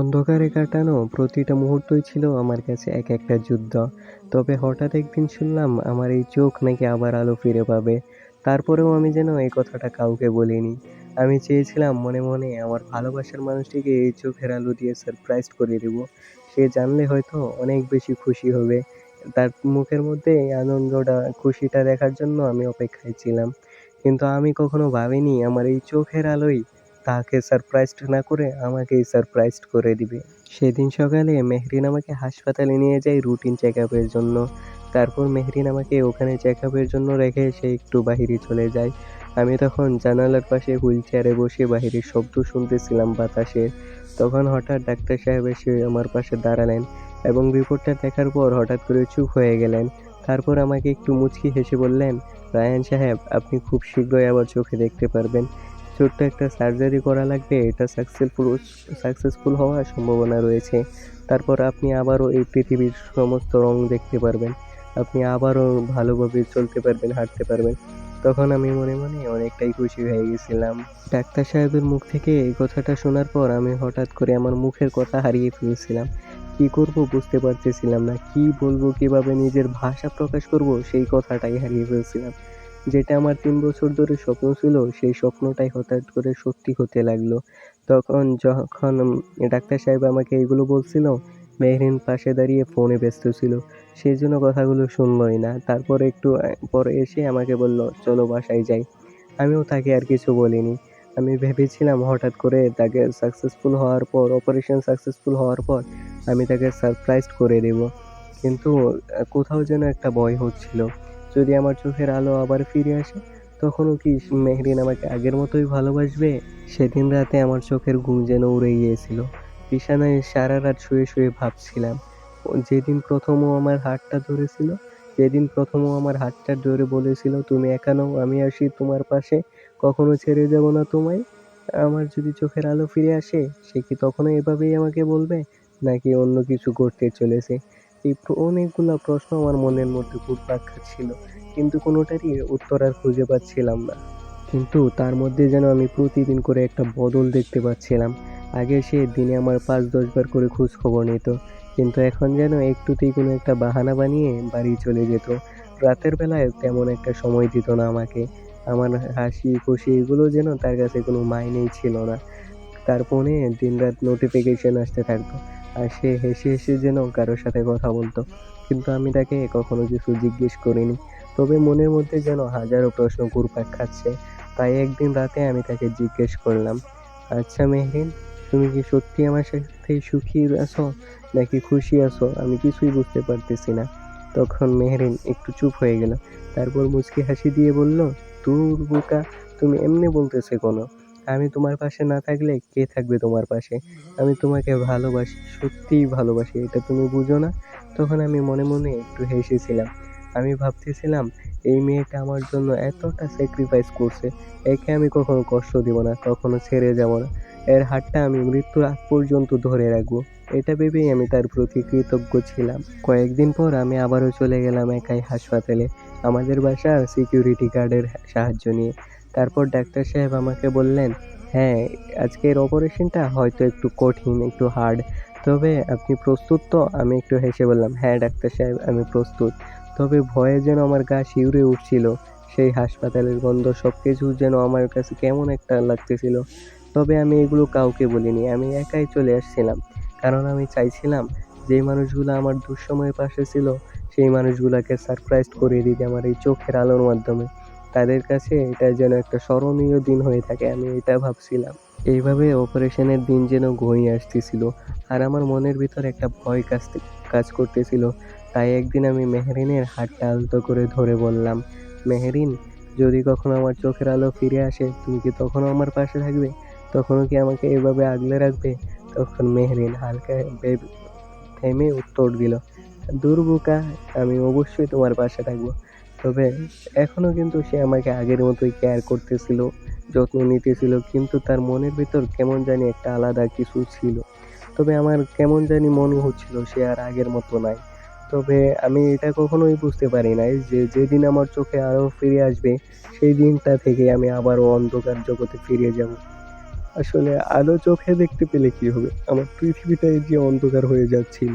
অন্ধকারে কাটানো প্রতিটা মুহূর্তই ছিল আমার কাছে এক একটা যুদ্ধ। তবে হঠাৎ একদিন শুনলাম আমার এই চোখ নাকি আবার আলো ফিরে পাবে। তারপরেও আমি যেন এই কথাটা কাউকে বলিনি। আমি চেয়েছিলাম মনে মনে আমার ভালোবাসার মানুষটিকে এই চোখের আলো দিয়ে সারপ্রাইজ করে দেব। সে জানলে হয়তো অনেক বেশি খুশি হবে। তার মুখের মধ্যে এই আনন্দটা, খুশিটা দেখার জন্য আমি অপেক্ষায় ছিলাম। কিন্তু আমি কখনো ভাবিনি আমার এই চোখের আলোই তাকে সারপ্রাইজড না করে আমাকেই সারপ্রাইজড করে দিবে। সেদিন সকালে মেহরিন আমাকে হাসপাতালে নিয়ে যায় রুটিন চেক আপের জন্য। তারপর মেহরিন আমাকে ওখানে চেক আপের জন্য রেখে সে একটু বাহিরে চলে যায়। আমি তখন জানালার পাশে হুইল চেয়ারে বসে বাহিরের শব্দ শুনতেছিলাম বাতাসের তখন হঠাৎ ডাক্তার সাহেব এসে আমার পাশে দাঁড়ালেন এবং রিপোর্টটা দেখার পর হঠাৎ করে চুপ হয়ে গেলেন। তারপর আমাকে একটু মুচকি হেসে বললেন, রায়ান সাহেব, আপনি খুব শীঘ্রই আবার চোখে দেখতে পারবেন। ছোট্ট একটা সার্জারি করা লাগবে, এটা সাকসেসফুল সাকসেসফুল হওয়ার সম্ভাবনা রয়েছে। তারপর আপনি আবারও এই পৃথিবীর সমস্ত রং দেখতে পারবেন। আপনি আবারও ভালোভাবে চলতে পারবেন, হাঁটতে পারবেন। তখন আমি মনে মনে অনেকটাই খুশি হয়ে গেছিলাম। ডাক্তার সাহেবের মুখ থেকে এই কথাটা শোনার পর আমি হঠাৎ করে আমার মুখের কথা হারিয়ে ফেলেছিলাম। কি করব বুঝতে পারতেছিলাম না, কি বলব, কীভাবে নিজের ভাষা প্রকাশ করব সেই কথাটাই হারিয়ে ফেলছিলাম। যেটা আমার তিন বছর ধরে স্বপ্ন ছিল, সেই স্বপ্নটাই হঠাৎ করে সত্যি হতে লাগল। তখন যখন ডাক্তার সাহেব আমাকে এগুলো বলছিল, মেহরিন পাশে দাঁড়িয়ে ফোনে ব্যস্ত ছিল। সেই জন্য কথাগুলো শুনলই না। তারপর একটু পরে এসে আমাকে বলল, চলো বাসায় যাই। আমিও তাকে আর কিছু বলিনি। আমি ভেবেছিলাম হঠাৎ করে তাকে সাকসেসফুল হওয়ার পর অপারেশন সাকসেসফুল হওয়ার পর আমি তাকে সারপ্রাইজ করে দেব। কিন্তু কোথাও যেন একটা ভয় হচ্ছিল। যদি আমার চোখের আলো আবার ফিরে আসে, তখনও কি মেহরিন আমাকে আগের মতোই ভালোবাসবে? সেদিন রাতে আমার চোখের ঘুম যেন উড়ে গিয়েছিল। বিছানায় সারা রাত শুয়ে শুয়ে ভাবছিলাম, যেদিন প্রথম ও আমার হাতটা ধরেছিল, যেদিন প্রথম ও আমার হাতটা ধরে বলেছিল, তুমি একা নও, আমি আসি তোমার পাশে, কখনো ছেড়ে যাব না তোমায়। আমার যদি চোখের আলো ফিরে আসে, সে কি তখনও এভাবেই আমাকে বলবে, নাকি অন্য কিছু করতে চলেছে? এই অনেকগুলো প্রশ্ন আমার মনের মধ্যে ঘুরপাক খাচ্ছিল, কিন্তু কোনোটারই উত্তর আর খুঁজে পাচ্ছিলাম না। কিন্তু তার মধ্যে যেন আমি প্রতিদিন করে একটা বদল দেখতে পাচ্ছিলাম। আগে সে দিনে আমার পাঁচ দশবার করে খোঁজ খবর নিত, কিন্তু এখন যেন একটুতেই কোনো একটা বাহানা বানিয়ে বাড়ি চলে যেত। রাতের বেলায় তেমন একটা সময় দিত না আমাকে। আমার হাসি খুশি এগুলো যেন তার কাছে কোনো মাইনেই ছিল না। তার ফোনে দিনরাত নোটিফিকেশন আসতে থাকতো। আর সে হেসে হেসে যেন কারোর সাথে কথা বলতো। কিন্তু আমি তাকে কখনো কিছু জিজ্ঞেস করিনি। তবে মনের মধ্যে যেন হাজারো প্রশ্ন ঘুরপাক খাচ্ছে। তাই একদিন রাতে আমি তাকে জিজ্ঞেস করলাম আচ্ছা মেহরিন তুমি কি সত্যি আমার সাথে সুখী আছো নাকি খুশি আছো? আমি কিছুই বুঝতে পারতেছি না। তখন মেহরিন একটু চুপ হয়ে গেল। তারপর মুচকি হাসি দিয়ে বলল, তোর বোকা, তুমি এমনি বলতেছে কোনো? আমি তোমার পাশে না থাকলে কে থাকবে তোমার পাশে? আমি তোমাকে ভালোবাসি, সত্যিই ভালোবাসি, এটা তুমি বুঝো না? তখন আমি মনে মনে একটু হেসেছিলাম। আমি ভাবতেছিলাম, এই মেয়েটা আমার জন্য এতটা স্যাক্রিফাইস করছে, একে আমি কখনো কষ্ট দিব না, কখনো ছেড়ে যাব না। এর হাতটা আমি মৃত্যুর আগ পর্যন্ত ধরে রাখব। এটা ভেবেই আমি তার প্রতি কৃতজ্ঞ ছিলাম। কয়েকদিন পর আমি আবারও চলে গেলাম একাই হাসপাতালে, আমাদের বাসার সিকিউরিটি গার্ডের সাহায্য নিয়ে। তারপর ডাক্তার সাহেব আমাকে বললেন হ্যাঁ আজকের অপারেশনটা হয়তো একটু কঠিন, একটু হার্ড তবে আপনি প্রস্তুত তো? আমি একটু হেসে বললাম হ্যাঁ ডাক্তার সাহেব, আমি প্রস্তুত। তবে ভয়ে যেন আমার গা শিউরে উঠছিল, সেই হাসপাতালের গন্ধ সব কিছু যেন আমার কাছে কেমন একটা লাগতেছিল। তবে আমি এগুলো কাউকে বলিনি, আমি একাই চলে আসছিলাম। কারণ আমি চাইছিলাম যেই মানুষগুলো আমার দুঃসময়ের পাশে ছিল, সেই মানুষগুলোকে সারপ্রাইজ করে দিতে আমার এই চোখের আলোর মাধ্যমে। তাদের কাছে এটা যেন একটা স্মরণীয় দিন হয়ে থাকে, আমি এটা ভাবছিলাম। এইভাবে অপারেশনের দিন যেন ঘনিয়ে আসতেছিল, আর আমার মনের ভিতর একটা ভয় কাজ কাজ করতেছিল। তাই একদিন আমি মেহরিনের হাতটা আলতো করে ধরে বললাম, মেহরিন, যদি কখনো আমার চোখের আলো ফিরে আসে, তুমি কি তখনও আমার পাশে থাকবে? তখনও কি আমাকে এভাবে আগলে রাখবে? তখন মেহরিন হালকা থেমে উত্তর দিল, দূর বোকা, আমি অবশ্যই তোমার পাশে থাকব। তবে এখনও কিন্তু সে আমাকে আগের মতোই কেয়ার করতেছিল, যত্ন নিতেছিল, কিন্তু তার মনের ভিতর কেমন জানি একটা আলাদা কিছু ছিল তবে আমার কেমন জানি মনে হচ্ছিল সে আর আগের মতো নাই তবে আমি এটা কখনোই বুঝতে পারি নাই যে যেদিন আমার চোখে আরও ফিরে আসবে, সেই দিনটা থেকে আমি আবারও অন্ধকার জগতে ফিরে যাব আসলে আলো চোখে দেখতে পেলে কি হবে? আমার পৃথিবীটাই যে অন্ধকার হয়ে যাচ্ছিল।